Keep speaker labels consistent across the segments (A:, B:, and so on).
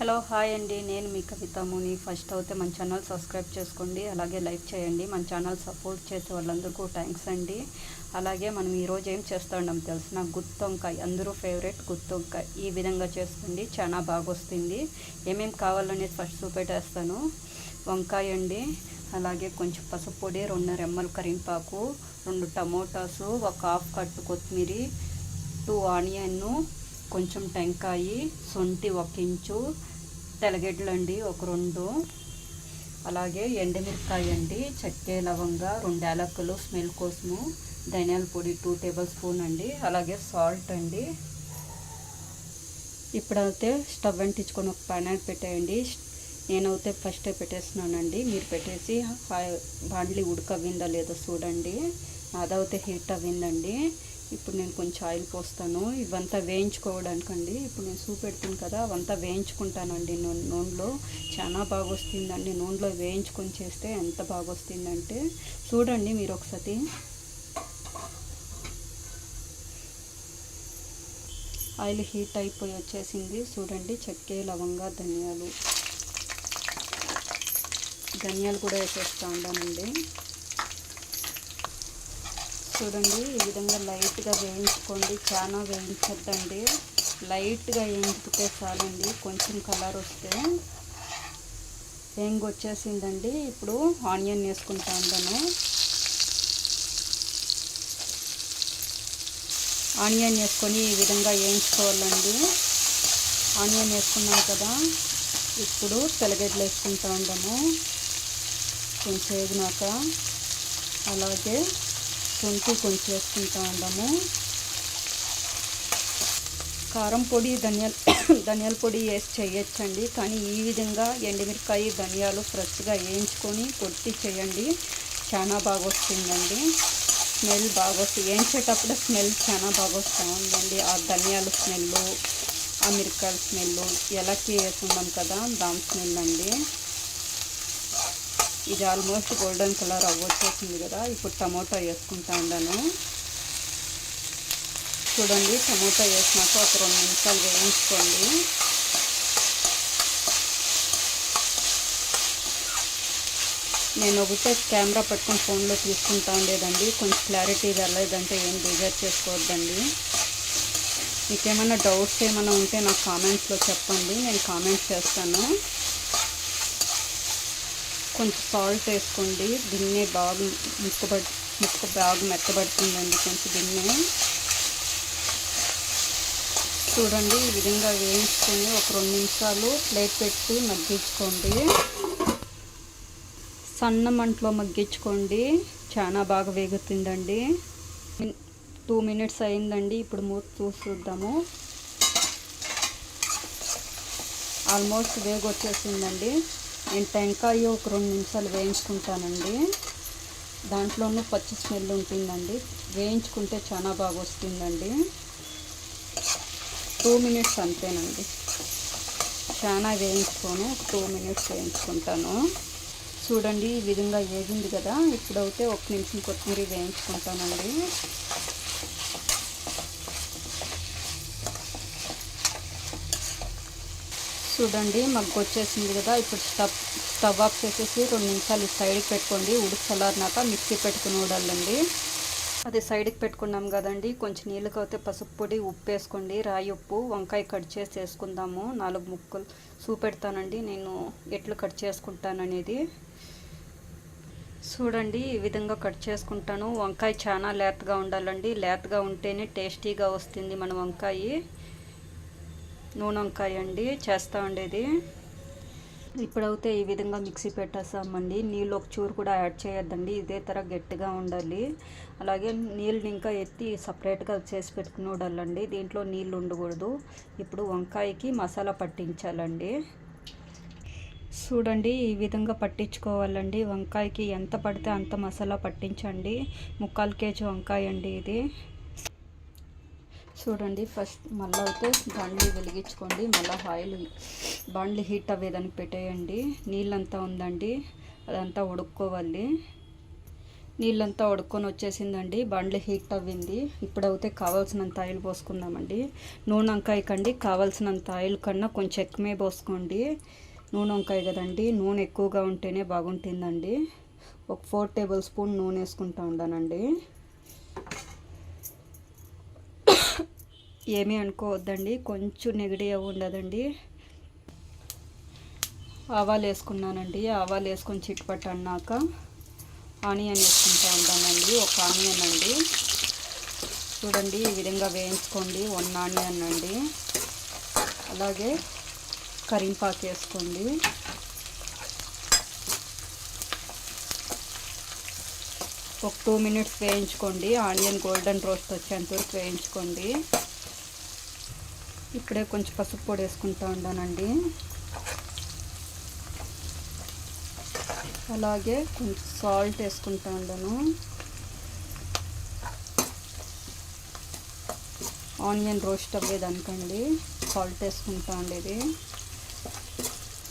A: Hello hi అండి. నేను మీ కవిత ముని. First అయితే మన ఛానల్ సబ్స్క్రైబ్ చేసుకోండి. అలాగే లైక్ చేయండి. మన ఛానల్ సపోర్ట్ చేసే వాళ్ళందరికీ థ్యాంక్స్ అండి. అలాగే మనం ఈరోజు ఏం చేస్తున్నాం తెలిసిన? గుత్తొంకాయ అందరూ ఫేవరెట్ గుత్తొంకాయ ఈ విధంగా చేసుకోండి. చాలా బాగా వస్తుంది. ఏమేమి కావాలనేది ఫస్ట్ చూపెట్టేస్తాను. వంకాయ అండి. అలాగే కొంచెం పసుపు పొడి రెండు రెమ్మల కరింపాకు రెండు టమోటాసు ఒక హాఫ్ కట్టు కొత్తిమీర టూ ఆనియన్ కొంచెం టెంకాయ సొంటి ఒక ఇంచు తెల్లగడ్డలు అండి ఒక రెండు. అలాగే ఎండుమిరకాయ అండి చెక్కే లవంగ రెండు యాలక్కులు స్మెల్ కోసము ధనియాల పొడి టూ టేబుల్ స్పూన్ అండి. అలాగే సాల్ట్ అండి. ఇప్పుడైతే స్టవ్ అంటించుకొని ఒక ప్యాన్ పెట్టేయండి. నేనైతే ఫస్ట్ పెట్టేస్తున్నానండి. మీరు పెట్టేసి బాండ్లీ ఉడకవిందా లేదో చూడండి. అదైతే హీట్ అవ్విందండి. ఇప్పుడు నేను కొంచెం ఆయిల్ పోస్తాను. ఇవంతా వేయించుకోవడానికండి. ఇప్పుడు నేను సూప్ పెడుతుంది కదా అవంతా వేయించుకుంటానండి నూనెలో. చాలా బాగా వస్తుందండి నూనెలో వేయించుకొని చేస్తే ఎంత బాగా వస్తుందంటే చూడండి మీరు ఒకసారి ఆయిల్ హీట్ అయిపోయి వచ్చేసింది. చూడండి చెక్కే లవంగా ధనియాలు. ధనియాలు కూడా వేసేస్తూ ఉండానండి. చూడండి ఈ విధంగా లైట్గా వేయించుకోండి. చాలా వేయించద్దండి. లైట్గా వేయించుకుంటే చాలండి. కొంచెం కలర్ వస్తే వేంగి వచ్చేసిందండి. ఇప్పుడు ఆనియన్ వేసుకుంటా ఉన్నాను. ఆనియన్ వేసుకొని ఈ విధంగా వేయించుకోవాలండి. ఆనియన్ వేసుకున్నాం కదా ఇప్పుడు తెలగడ్డలు వేసుకుంటా ఉండము కొంచెం వేగినాక అలాగే శొంఠి కొంచెం వేసుకుంటా ఉన్నాము కారం పొడి ధనియాల ధనియాల పొడి వేసి చేయొచ్చండి. కానీ ఈ విధంగా ఎండుమిరకాయ ధనియాలు ఫ్రెష్గా వేయించుకొని కొట్టి చేయండి. చాలా బాగా వస్తుందండి. స్మెల్ బాగా వస్తుంది వేయించేటప్పుడు స్మెల్ చాలా బాగా వస్తూ ఉందండి. ఆ ధనియాల స్మెల్ ఆ మిరకాయల స్మెల్ ఎలక్కి వేసుకున్నాం కదా దాని స్మెల్ అండి. ఇది ఆల్మోస్ట్ గోల్డెన్ కలర్ అవ్వచ్చేసింది కదా. ఇప్పుడు టమోటా వేసుకుంటా ఉన్నాను చూడండి టమోటా వేసినాక ఒక రెండు నిమిషాలు వేయించుకోండి. నేను ఒకటే కెమెరా పట్టుకొని ఫోన్లో తీసుకుంటా ఉండేదండి. కొంచెం క్లారిటీ రాలేదంటే ఏం డిజైర్ చేసుకోవద్దండి. మీకేమైనా డౌట్స్ ఏమైనా ఉంటే నాకు కామెంట్స్లో చెప్పండి. నేను కామెంట్స్ చేస్తాను. కొంచెం సాల్ట్ వేసుకోండి. గిన్నె బాగా ముక్కబడి ముక్క బాగా మెత్తబడుతుందండి. కొంచెం గిన్నె. చూడండి ఈ విధంగా వేయించుకొని ఒక రెండు నిమిషాలు ప్లేట్ పెట్టి మగ్గించుకోండి. సన్న మంటలో మగ్గించుకోండి. చాలా బాగా వేగుతుందండి. టూ మినిట్స్ అయిందండి. ఇప్పుడు మూత చూసి చూద్దాము. ఆల్మోస్ట్ వేగొచ్చేసిందండి. నేను టెంకాయ ఒక రెండు నిమిషాలు వేయించుకుంటానండి. దాంట్లోనూ పచ్చి స్మెల్ ఉంటుందండి. వేయించుకుంటే చాలా బాగా వస్తుందండి. టూ మినిట్స్ అంతేనండి. చాలా వేయించుకోను ఒక టూ మినిట్స్ వేయించుకుంటాను. చూడండి ఈ విధంగా వేగింది కదా. ఇప్పుడైతే ఒక నిమిషం కొత్తిమీర వేయించుకుంటానండి. చూడండి మగ్గు వచ్చేసింది కదా. ఇప్పుడు స్టవ్ స్టవ్ ఆఫ్ చేసేసి రెండు నిమిషాలు సైడ్కి పెట్టుకోండి. ఉడికి చల్లారినాక మిక్సీ పెట్టుకుని ఉడాలండి అది సైడ్కి పెట్టుకున్నాం కదండి. కొంచెం నీళ్ళు కవితే పసుపు పొడి ఉప్పు వేసుకోండి. రాయి ఉప్పు వంకాయ కట్ చేసి వేసుకుందాము. నాలుగు ముక్కలు చూపెడతానండి. నేను ఎట్లు కట్ చేసుకుంటాను అనేది. చూడండి ఈ విధంగా కట్ చేసుకుంటాను. వంకాయ చాలా లేతగా ఉండాలండి. లేతగా ఉంటేనే టేస్టీగా వస్తుంది మన వంకాయ. నూనె వంకాయ అండి చేస్తూ ఉండేది. ఇప్పుడైతే ఈ విధంగా మిక్సీ పెట్టేస్తామండి నీళ్ళు ఒక చూరు కూడా యాడ్ చేయొద్దండి ఇదే తర గట్టిగా ఉండాలి. అలాగే నీళ్ళు ఇంకా ఎత్తి సపరేట్గా చేసి పెట్టుకుని దీంట్లో నీళ్ళు ఉండకూడదు. ఇప్పుడు వంకాయకి మసాలా పట్టించాలండి. చూడండి ఈ విధంగా పట్టించుకోవాలండి. వంకాయకి ఎంత పడితే అంత మసాలా పట్టించండి. ముక్కాలు కేజీ వంకాయ అండి ఇది. చూడండి ఫస్ట్ మళ్ళీ అయితే బండ్లు వెలిగించుకోండి. మళ్ళీ ఆయిల్ బండ్లు హీట్ అవ్వేదానికి పెట్టేయండి. నీళ్ళంతా ఉందండి అదంతా ఉడుక్కోవాలి. నీళ్ళంతా ఉడుక్కొని వచ్చేసిందండి బండ్లు హీట్ అవ్వింది. ఇప్పుడైతే కావాల్సినంత ఆయిల్ పోసుకుందామండి. నూనె వంకాయ కండి కావాల్సినంత ఆయిల్ కన్నా కొంచెం ఎక్కువే పోసుకోండి. నూనె వంకాయ కదండి నూనె ఎక్కువగా ఉంటేనే బాగుంటుందండి. ఒక ఫోర్ టేబుల్ స్పూన్ నూనె వేసుకుంటా ఉండానండి. ఏమీ అనుకోవద్దండి. కొంచెం నెగిటివ్ ఉండదండి. ఆవాలు వేసుకున్నానండి. ఆవాలు వేసుకొని చిట్టుపట్టు అన్నాక ఆనియన్ వేసుకుంటూ ఉంటానండి. ఒక ఆనియన్ అండి. చూడండి ఈ విధంగా వేయించుకోండి. వన్ ఆనియన్ అండి. అలాగే కరింపాకు వేసుకోండి. ఒక టూ మినిట్స్ వేయించుకోండి. ఆనియన్ గోల్డెన్ రోస్ట్ వచ్చేంత వరకు వేయించుకోండి. ఇప్పుడే కొంచెం పసుపు పొడి వేసుకుంటూ ఉన్నానండి అలాగే కొంచెం సాల్ట్ వేసుకుంటా ఉండను. Onion roast అవ్వేదనుకోండి. సాల్ట్ వేసుకుంటా ఉండేది.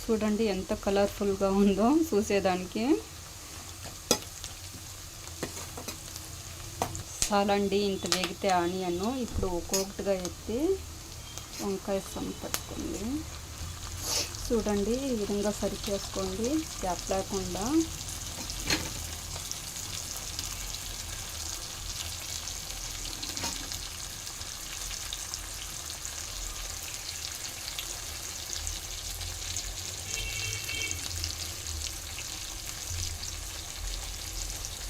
A: చూడండి ఎంత కలర్ఫుల్గా ఉందో చూసేదానికి. చాలండి ఇంత వేగితే ఆనియన్. ఇప్పుడు ఒక్కొక్కటిగా ఎత్తి వంకాయ పట్టుకోండి చూడండి ఈ విధంగా సరి చేసుకోండి గ్యాప్ లేకుండా.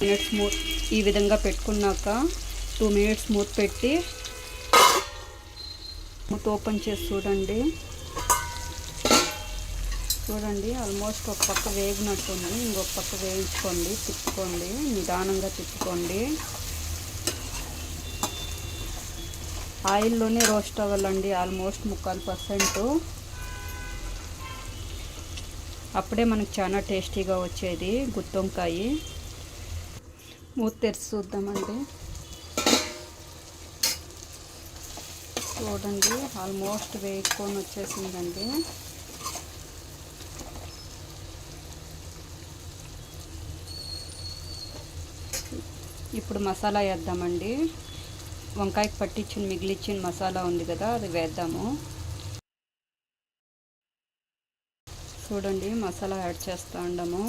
A: మినిట్స్ మూత్ ఈ విధంగా పెట్టుకున్నాక టూ మినిట్స్ మూత పెట్టి ఓపెన్ చేసి చూడండి. చూడండి ఆల్మోస్ట్ ఒక పక్క వేగినట్టుంది. ఇంకొక పక్క వేయించుకోండి తిప్పుకోండి నిదానంగా తిప్పుకోండి. ఆయిల్లోనే రోస్ట్ అవ్వాలండి ఆల్మోస్ట్ ముక్కాలు పర్సెంట్. అప్పుడే మనకు చాలా టేస్టీగా వచ్చేది గుత్తొంకాయ. మూత తెరిచి చూద్దామండి. చూడండి ఆల్మోస్ట్ వేసుకొని వచ్చేసిందండి. ఇప్పుడు మసాలా వేద్దామండి. వంకాయకి పట్టించిన మిగిలిచ్చిన మసాలా ఉంది కదా అది వేద్దాము. చూడండి మసాలా యాడ్ చేస్తూ ఉండము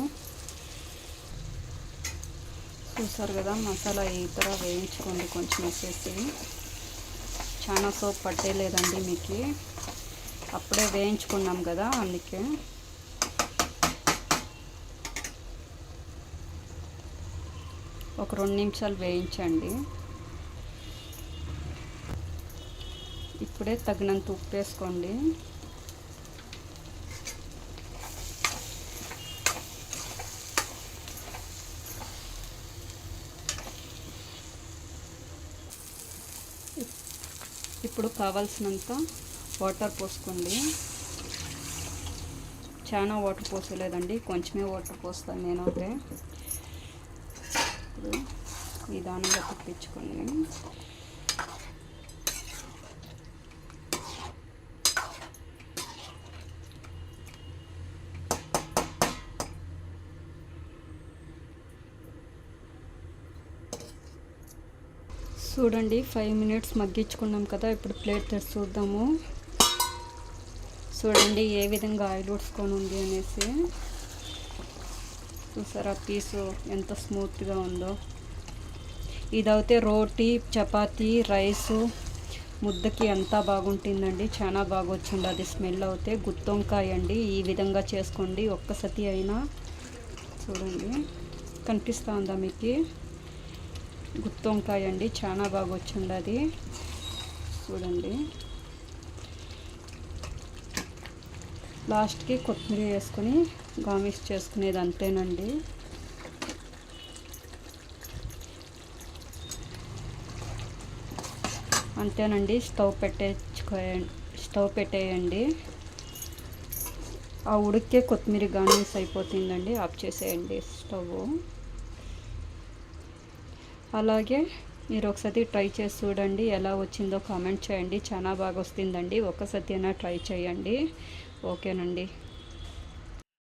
A: చూసారు కదా మసాలా ఈ తర వేయించుకోండి కొంచెం వేసేసి. చాలా సోప్ పట్టేలేదండి మీకు. అప్పుడే వేయించుకున్నాం కదా అందుకే. ఒక రెండు నిమిషాలు వేయించండి. ఇప్పుడే తగినంత ఉప్పు వేసుకోండి. ఇప్పుడు కావాల్సినంత వాటర్ పోసుకోండి. చాలా వాటర్ పోసలేదండి కొంచెమే వాటర్ పోస్తాను నేనైతే. ఇప్పుడు నిదానంగా తిప్పించుకోండి చూడండి ఫైవ్ మినిట్స్ మగ్గించుకున్నాం కదా ఇప్పుడు ప్లేట్ తెచ్చి చూద్దాము. చూడండి ఏ విధంగా ఆయిల్ ఉడుచుకొని ఉంది అనేసి. చూసారా పీసు ఎంత స్మూత్గా ఉందో. ఇదైతే రోటీ చపాతీ రైసు ముద్దకి అంతా బాగుంటుందండి చాలా బాగా వచ్చింది అది స్మెల్ అవుతే గుత్తొంకాయ అండి. ఈ విధంగా చేసుకోండి ఒక్కసతి అయినా. చూడండి కనిపిస్తూ ఉందా మీకు? గుత్తొంకాయ అండి చాలా బాగా వచ్చింది అది. చూడండి. లాస్ట్కి కొత్తిమీర వేసుకొని గామిస్ చేసుకునేది అంతేనండి. అంతేనండి స్టవ్ పెట్టేసుకో స్టవ్ పెట్టేయండి. ఆ ఉడికే కొత్తిమీర గార్నిష్ అయిపోతుందండి ఆఫ్ చేసేయండి స్టవ్ అలాగే మీరు ఒకసారి ట్రై చేసి చూడండి ఎలా వచ్చిందో కామెంట్ చేయండి. చాలా బాగా వస్తుందండి. ఒక్కసారి అయినా ట్రై చేయండి. ఓకేనండి.